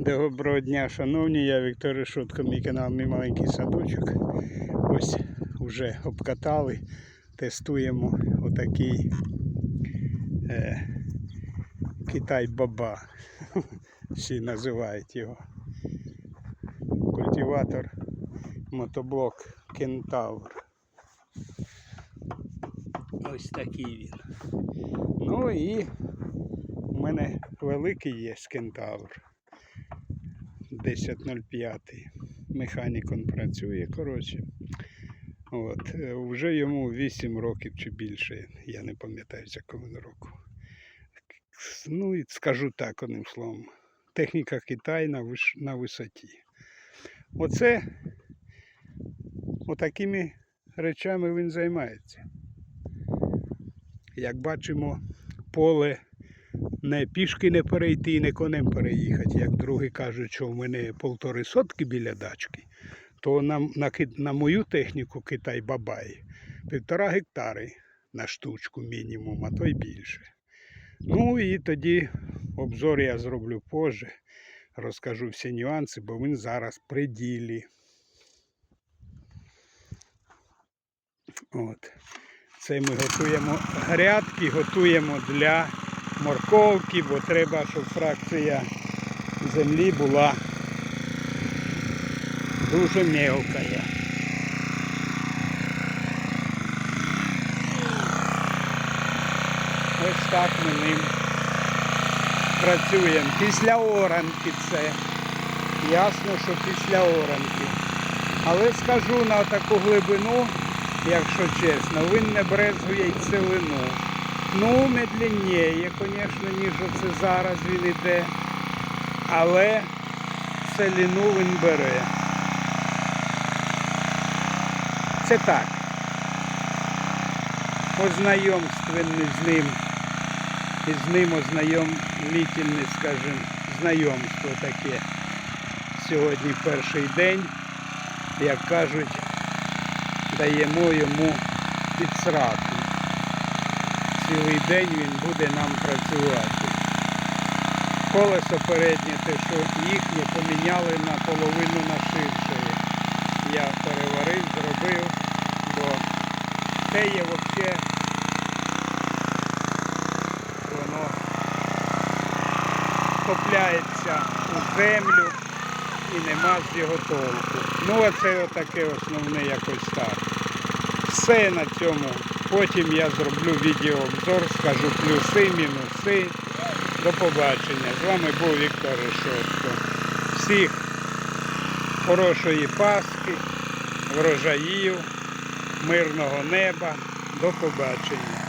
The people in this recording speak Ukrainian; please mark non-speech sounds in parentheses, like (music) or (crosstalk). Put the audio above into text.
Доброго дня, шановні, я Віктор Решетко, мій канал, мій маленький садочок. Ось вже обкатали, тестуємо отакий е, Китай Баба. (laughs) Всі називають його. Культиватор мотоблок Кентавр. Ось такий він. Ну і у мене великий є кентавр. 10.05. Механік он працює, коротше. От. е, Вже йому 8 років чи більше, я не пам'ятаю з якого року. Ну і скажу так одним словом. Техніка Китай на, виш... на висоті. Оце отакими речами він займається. Як бачимо, поле не пішки не перейти, і не конем переїхати. Як другі кажуть, що в мене полтори сотки біля дачки, то на, на, на мою техніку Китай Бабай півтора гектари на штучку мінімум, а то й більше. Ну і тоді обзор я зроблю позже. Розкажу всі нюанси, бо він зараз при ділі. От. Це ми готуємо грядки, готуємо для морковки, бо треба, щоб фракція землі була дуже мелкая. Ось так ми ним працюємо. Після оранки це. Ясно, що після оранки. Але скажу на таку глибину, якщо чесно, він не брезгує й цілину. Ну, медленніє, звісно, ніж оце зараз він іде. Але целину він бере. Це так. Ознайомственне з ним. І з ним ознайомлітельне, скажімо, знайомство таке. Сьогодні перший день, як кажуть, даємо йому підсраку цілий день він буде нам працювати. Колесо переднє, те, що їхнє поміняли на половину на ширше. Я переварив, зробив, бо те є взагалі воно копляється у землю і нема з його толку. Ну а це отаке основне якось так. Все на цьому. Потім я зроблю відеообзор, скажу плюси, мінуси. До побачення. З вами був Віктор Решетко. Всіх хорошої Пасхи, врожаїв, мирного неба. До побачення.